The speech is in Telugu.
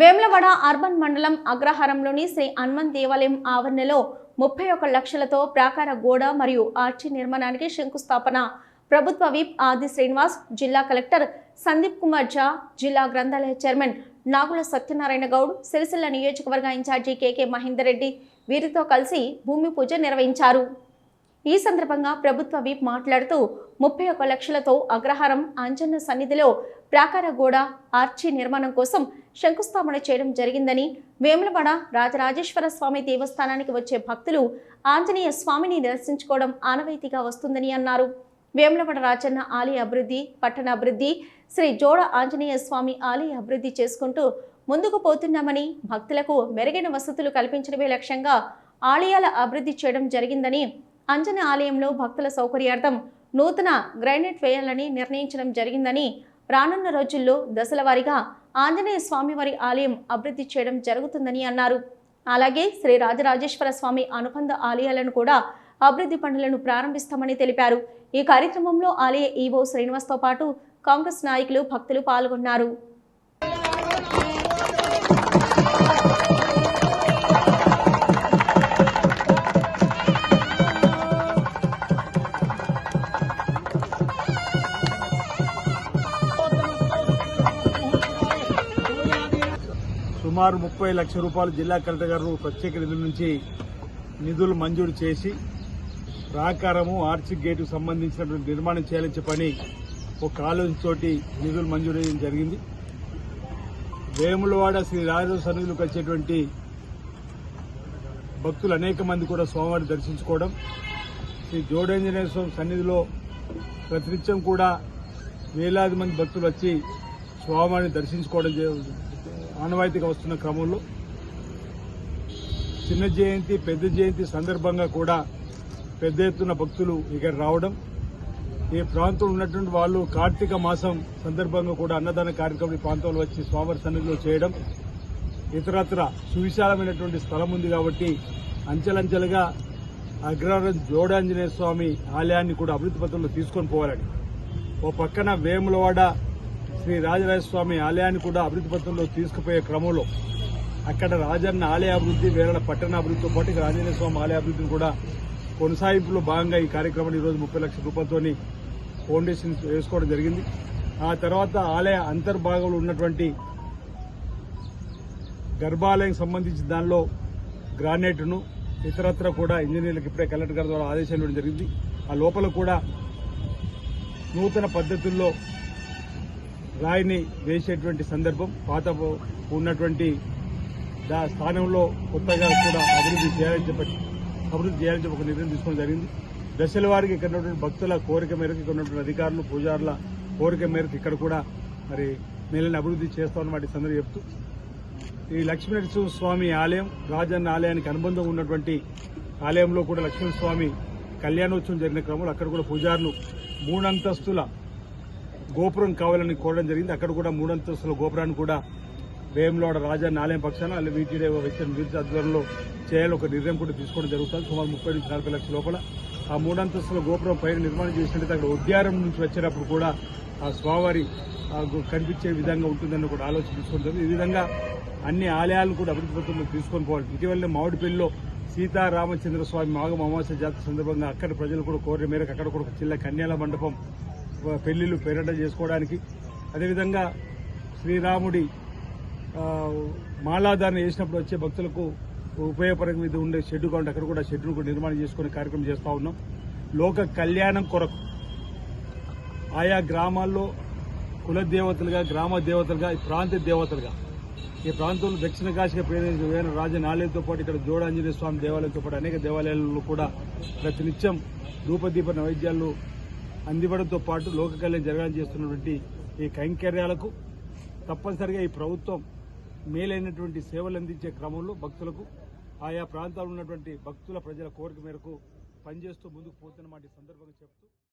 వేములవాడ అర్బన్ మండలం అగ్రహారంలోని శ్రీ హనుమన్ దేవాలయం ఆవరణలో ముప్పై ఒక లక్షలతో ప్రాకార గోడ మరియు ఆర్చి నిర్మాణానికి శంకుస్థాపన. ప్రభుత్వ విప్ ఆది శ్రీనివాస్ జిల్లా కలెక్టర్ సందీప్ కుమార్ ఝా జిల్లా గ్రంథాలయ చైర్మన్ నాగుల సత్యనారాయణ గౌడ్ సిరిసిల్ల నియోజకవర్గ ఇన్ఛార్జి కేకే మహేందర్ రెడ్డి వీరితో కలిసి భూమి పూజ నిర్వహించారు. ఈ సందర్భంగా ప్రభుత్వ విప్ మాట్లాడుతూ ముప్పై ఒక లక్షలతో అగ్రహారం అంజన్న సన్నిధిలో ప్రాకార గోడ ఆర్చి నిర్మాణం కోసం శంకుస్థాపన చేయడం జరిగిందని వేములవాడ రాజరాజేశ్వర స్వామి దేవస్థానానికి వచ్చే భక్తులు ఆంజనేయ స్వామిని దర్శించుకోవడం ఆనవాయితీగా వస్తుందని అన్నారు. వేములవాడ రాజన్న ఆలయ అభివృద్ధి పట్టణ అభివృద్ధి శ్రీ జోడ ఆంజనేయ స్వామి ఆలయ అభివృద్ధి చేసుకుంటూ ముందుకు పోతున్నామని భక్తులకు మెరుగైన వసతులు కల్పించడమే లక్ష్యంగా ఆలయాల అభివృద్ధి చేయడం జరిగిందని అంజన ఆలయంలో భక్తుల సౌకర్యార్థం నూతన గ్రైనేట్ వేయాలని నిర్ణయించడం జరిగిందని రానున్న రోజుల్లో దశల వారీగా ఆంజనేయ స్వామివారి ఆలయం అభివృద్ధి చేయడం జరుగుతుందని అన్నారు. అలాగే శ్రీ రాజరాజేశ్వర స్వామి అనుబంధ ఆలయాలను కూడా అభివృద్ధి పనులను ప్రారంభిస్తామని తెలిపారు. ఈ కార్యక్రమంలో ఆలయ ఈవో శ్రీనివాస్తో పాటు కాంగ్రెస్ నాయకులు భక్తులు పాల్గొన్నారు. సుమారు ముప్పై లక్షల రూపాయలు జిల్లా కలెక్టర్ గారు ప్రత్యేక నిధుల నుంచి నిధులు మంజూరు చేసి ప్రాకారము ఆర్చిక్ గేటుకు సంబంధించినటువంటి నిర్మాణం చేయాలని పని ఒక ఆలోచనతోటి నిధులు మంజూరు చేయడం జరిగింది. వేములవాడ శ్రీ రాజు సన్నిధులకు వచ్చేటువంటి భక్తులు అనేక మంది కూడా స్వామివారిని దర్శించుకోవడం శ్రీ జోడేంజనేయ స్వామి సన్నిధిలో ప్రతినిత్యం కూడా వేలాది మంది భక్తులు వచ్చి స్వామివారిని దర్శించుకోవడం జే- ఆనవాయితీగా వస్తున్న క్రమంలో చిన్న జయంతి పెద్ద జయంతి సందర్భంగా కూడా పెద్ద ఎత్తున భక్తులు ఇక్కడ రావడం ఈ ప్రాంతంలో ఉన్నటువంటి వాళ్ళు కార్తీక మాసం సందర్భంగా కూడా అన్నదాన కార్యక్రమం ఈ ప్రాంతంలో వచ్చి స్వామి సన్నిధిలో చేయడం ఇతరత్ర సువిశాలమైనటువంటి స్థలం ఉంది కాబట్టి అంచెలంచెలుగా అగ్రహారం జోడాంజనేయ స్వామి ఆలయాన్ని కూడా అభివృద్ధి పత్రంలో తీసుకొని పోవాలని ఓ పక్కన వేములవాడ శ్రీ రాజరాజ స్వామి ఆలయాన్ని కూడా అభివృద్ధి పథంలో తీసుకుపోయే క్రమంలో అక్కడ రాజన్న ఆలయ అభివృద్ధి వేరళ పట్టణ అభివృద్ధితో పాటు ఇక ఆంజనేయ స్వామి ఆలయ అభివృద్ధిని కూడా కొనసాగింపులో భాగంగా ఈ కార్యక్రమాన్ని ఈరోజు ముప్పై లక్షల రూపాయలతో ఫౌండేషన్ వేసుకోవడం జరిగింది. ఆ తర్వాత ఆలయ అంతర్భాగంలో ఉన్నటువంటి గర్భాలయం సంబంధించిన దానిలో గ్రానైట్ను ఇతరత్ర కూడా ఇంజనీర్లకు ఇప్పుడే కలెక్టర్ గారి ద్వారా ఆదేశాలు ఇవ్వడం జరిగింది. ఆ లోపల కూడా నూతన పద్ధతుల్లో రాయిని వేసేటువంటి సందర్భం పాత ఉన్నటువంటి దా స్థానంలో కొత్తగా కూడా అభివృద్ధి చేయాలని చెప్పి అభివృద్ధి చేయాలని చెప్పి ఒక నిర్ణయం తీసుకోవడం జరిగింది. దశల వారికి ఇక్కడ ఉన్నటువంటి భక్తుల కోరిక మేరకు ఇక్కడ ఉన్నటువంటి అధికారులు పూజారుల కోరిక మేరకు ఇక్కడ కూడా మరి మేలని అభివృద్ధి చేస్తామని వాటి సందర్భం చెప్తూ ఈ లక్ష్మీనరసింహ స్వామి ఆలయం రాజన్న ఆలయానికి అనుబంధం ఉన్నటువంటి ఆలయంలో కూడా లక్ష్మీ స్వామి కళ్యాణోత్సవం జరిగిన క్రమంలో అక్కడ కూడా పూజారులు మూడంతస్తుల గోపురం కావాలని కోరడం జరిగింది. అక్కడ కూడా మూడంతస్తుల గోపురాన్ని కూడా వేములవాడ రాజా నాలయం పక్షాన అలాగే వీటీడే వ్యక్తి ఆధ్వర్యంలో చేయాలి ఒక నిర్ణయం కూడా తీసుకోవడం జరుగుతుంది. సుమారు ముప్పై నుంచి నలభై లక్షల లోపల ఆ మూడంతస్తుల గోపురం పైన నిర్మాణం చేసినట్టు అక్కడ ఉద్యారం నుంచి వచ్చేటప్పుడు కూడా ఆ స్వామివారి కనిపించే విధంగా ఉంటుందని కూడా ఆలోచన తీసుకుంటుంది ఈ విధంగా అన్ని ఆలయాలను కూడా అభివృద్ధి తీసుకొని పోవాలి. ఇటీవల మామిడిపల్లిలో సీతారామచంద్ర స్వామి మాఘ అమావాస్య జాతర సందర్భంగా అక్కడ ప్రజలు కూడా కోరిన మేరకు అక్కడ కూడా ఒక కన్యాల మండపం పెళ్ళిళ్ళు పేరట చేసుకోవడానికి. అదేవిధంగా శ్రీరాముడి మాలాదాన్ని వేసినప్పుడు వచ్చే భక్తులకు ఉపయోగపరంగా మీద ఉండే షెడ్డు కాబట్టి అక్కడ కూడా షెడ్ను కూడా నిర్మాణం చేసుకునే కార్యక్రమం చేస్తూ ఉన్నాం. లోక కళ్యాణం కొరకు ఆయా గ్రామాల్లో కుల దేవతలుగా గ్రామ దేవతలుగా ఈ ప్రాంత దేవతలుగా ఈ ప్రాంతంలో దక్షిణ కాశీగా పేరు రాజన్ ఆలయంతో పాటు ఇక్కడ జోడ ఆంజనేయ స్వామి దేవాలయంతో పాటు అనేక దేవాలయాల్లో కూడా ప్రతినిత్యం ధూపదీప నైవేద్యాలు అందివ్వడంతో పాటు లోక కళ్యాణం జరగాలని చేస్తున్నటువంటి ఈ కైంకర్యాలకు తప్పనిసరిగా ఈ ప్రభుత్వం మేలైనటువంటి సేవలు అందించే క్రమంలో భక్తులకు ఆయా ప్రాంతాల్లో ఉన్నటువంటి భక్తుల ప్రజల కోరిక మేరకు పనిచేస్తూ ముందుకు పోతున్నమాట ఈ సందర్భంగా చెప్తూ